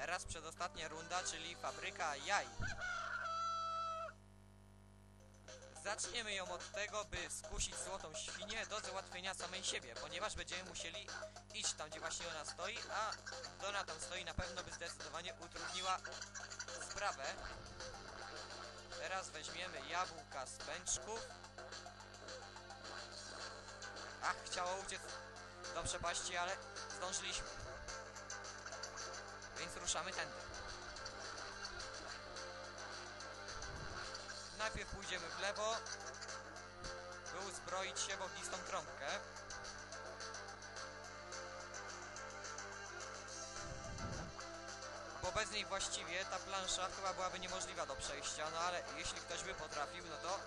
Teraz przedostatnia runda, czyli fabryka jaj. Zaczniemy ją od tego, by skusić złotą świnię do załatwienia samej siebie, ponieważ będziemy musieli iść tam, gdzie właśnie ona stoi, a Dona tam stoi na pewno by zdecydowanie utrudniła sprawę. Teraz weźmiemy jabłka z pęczków. Ach, chciało uciec do przepaści, ale zdążyliśmy. Ruszamy tędy. Najpierw pójdziemy w lewo, by uzbroić się w ognistą trąbkę. Bo bez niej właściwie ta plansza chyba byłaby niemożliwa do przejścia, no ale jeśli ktoś by potrafił, no to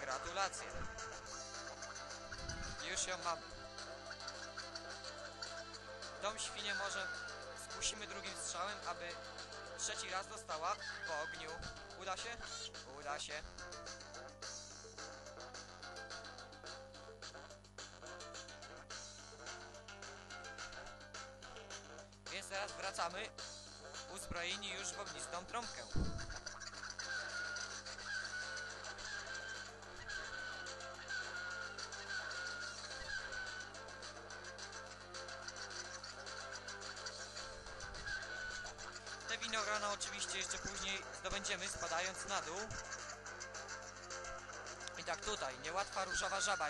gratulacje. Już ją mamy. Tą świnię może skusimy drugim strzałem, aby trzeci raz dostała po ogniu. Uda się? Uda się. Więc teraz wracamy uzbrojeni już w ognistą trąbkę. Winogrona oczywiście jeszcze później zdobędziemy spadając na dół. I tak tutaj, niełatwa różowa żaba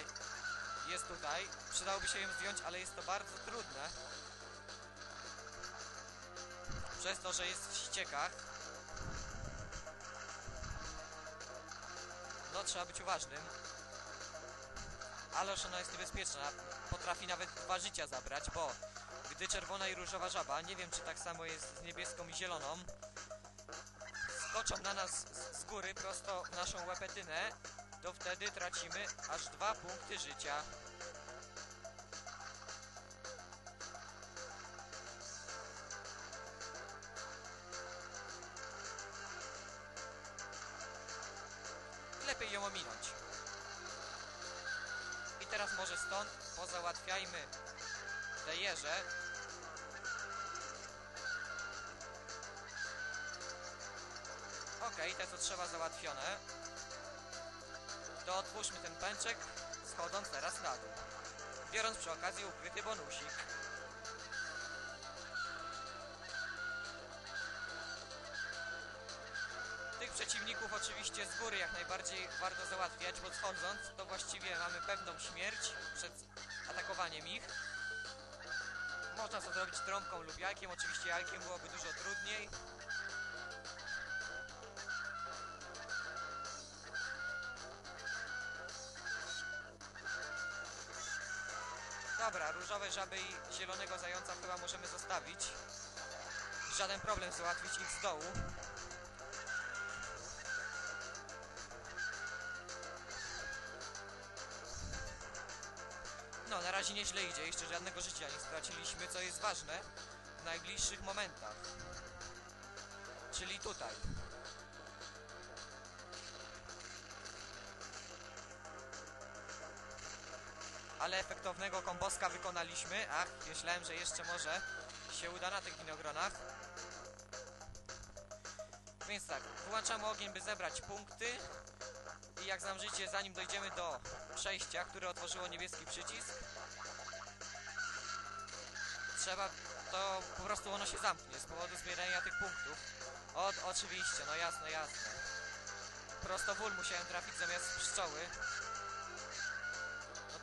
jest tutaj. Przydałoby się ją zdjąć, ale jest to bardzo trudne. Przez to, że jest w ściekach. No, trzeba być uważnym. Ależ ona jest niebezpieczna. Potrafi nawet dwa życia zabrać, bo gdy czerwona i różowa żaba, nie wiem czy tak samo jest z niebieską i zieloną, skoczą na nas z- góry prosto w naszą łepetynę, to wtedy tracimy aż dwa punkty życia. Lepiej ją ominąć. I teraz może stąd pozałatwiajmy te jeże. Okej, te co trzeba załatwione. To otwórzmy ten pęczek, schodząc teraz na dół. Biorąc przy okazji ukryty bonusik. Tych przeciwników oczywiście z góry jak najbardziej warto załatwiać, bo schodząc to właściwie mamy pewną śmierć przed atakowaniem ich. Można to zrobić trąbką lub jajkiem, oczywiście jajkiem byłoby dużo trudniej. Dobra, różowe żaby i zielonego zająca chyba możemy zostawić. Żaden problem załatwić ich z dołu. No, na razie nieźle idzie, jeszcze żadnego życia nie straciliśmy, co jest ważne w najbliższych momentach. Czyli tutaj. Ale efektownego komboska wykonaliśmy. Ach, myślałem, że jeszcze może się uda na tych winogronach. Więc tak, wyłączamy ogień, by zebrać punkty. I jak zamrzycie, zanim dojdziemy do przejścia, które otworzyło niebieski przycisk, trzeba, to po prostu ono się zamknie z powodu zbierania tych punktów. O, oczywiście, no jasne, jasne. Prosto w ul musiałem trafić zamiast pszczoły.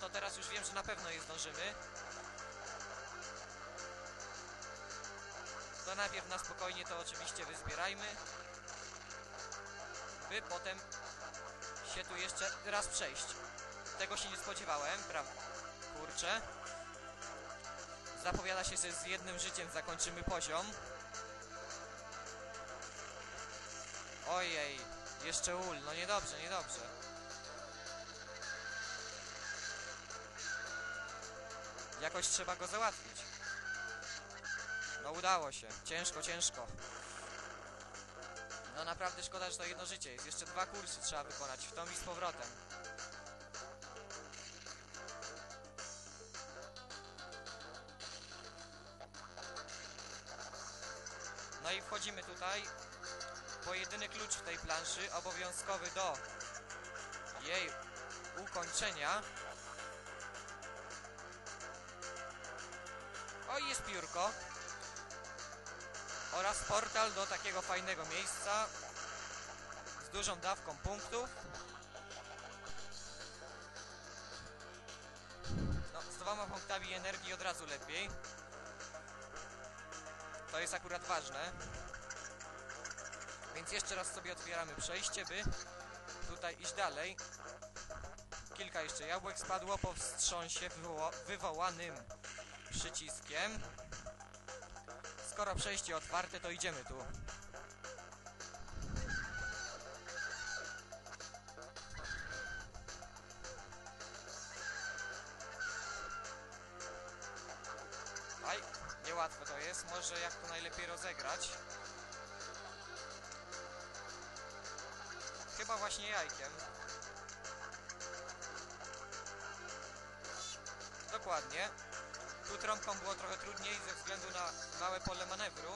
To teraz już wiem, że na pewno je zdążymy. To najpierw na spokojnie to oczywiście wyzbierajmy. By potem się tu jeszcze raz przejść. Tego się nie spodziewałem, prawda? Kurczę. Zapowiada się, że z jednym życiem zakończymy poziom. Ojej, jeszcze ul, no niedobrze, niedobrze. Jakoś trzeba go załatwić. No udało się, ciężko, ciężko. No naprawdę szkoda, że to jedno życie jest. Jeszcze dwa kursy trzeba wykonać, w tą i z powrotem. No i wchodzimy tutaj. Pojedyny klucz w tej planszy, obowiązkowy do jej ukończenia. O, jest piórko. Oraz portal do takiego fajnego miejsca z dużą dawką punktów. No, z dwoma punktami energii od razu lepiej. To jest akurat ważne. Więc jeszcze raz sobie otwieramy przejście, by tutaj iść dalej. Kilka jeszcze jabłek spadło po wstrząsie wywo wywołanym przyciskiem. Skoro przejście otwarte, to idziemy tu. Aj, niełatwe to jest. Może jak to najlepiej rozegrać? Chyba właśnie jajkiem. Dokładnie. Tu trąbką było trochę trudniej ze względu na małe pole manewru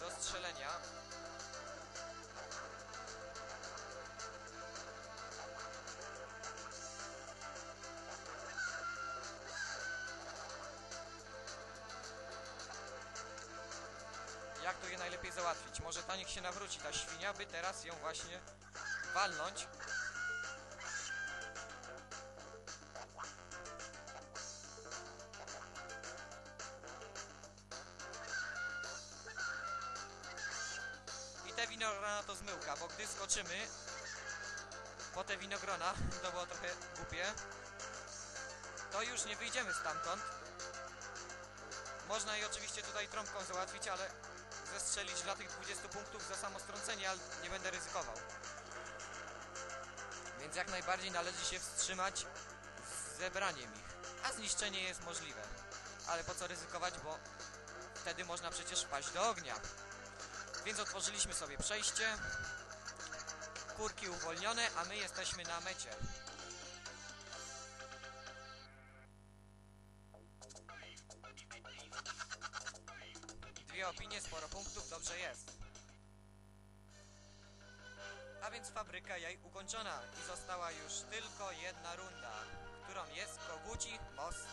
do strzelenia. Jak to je najlepiej załatwić? Może ta niech się nawróci, ta świnia, by teraz ją właśnie walnąć. Winogrona to zmyłka, bo gdy skoczymy po te winogrona, to było trochę głupie, to już nie wyjdziemy stamtąd. Można je oczywiście tutaj trąbką załatwić, ale zestrzelić dla tych 20 punktów za samo strącenie, ale nie będę ryzykował. Więc jak najbardziej należy się wstrzymać z zebraniem ich, a zniszczenie jest możliwe. Ale po co ryzykować, bo wtedy można przecież wpaść do ognia. Więc otworzyliśmy sobie przejście. Kurki uwolnione, a my jesteśmy na mecie. Dwie opinie, sporo punktów, dobrze jest. A więc fabryka jaj ukończona i została już tylko jedna runda, którą jest Koguci Most.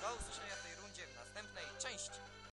Do usłyszenia w tej rundzie w następnej części.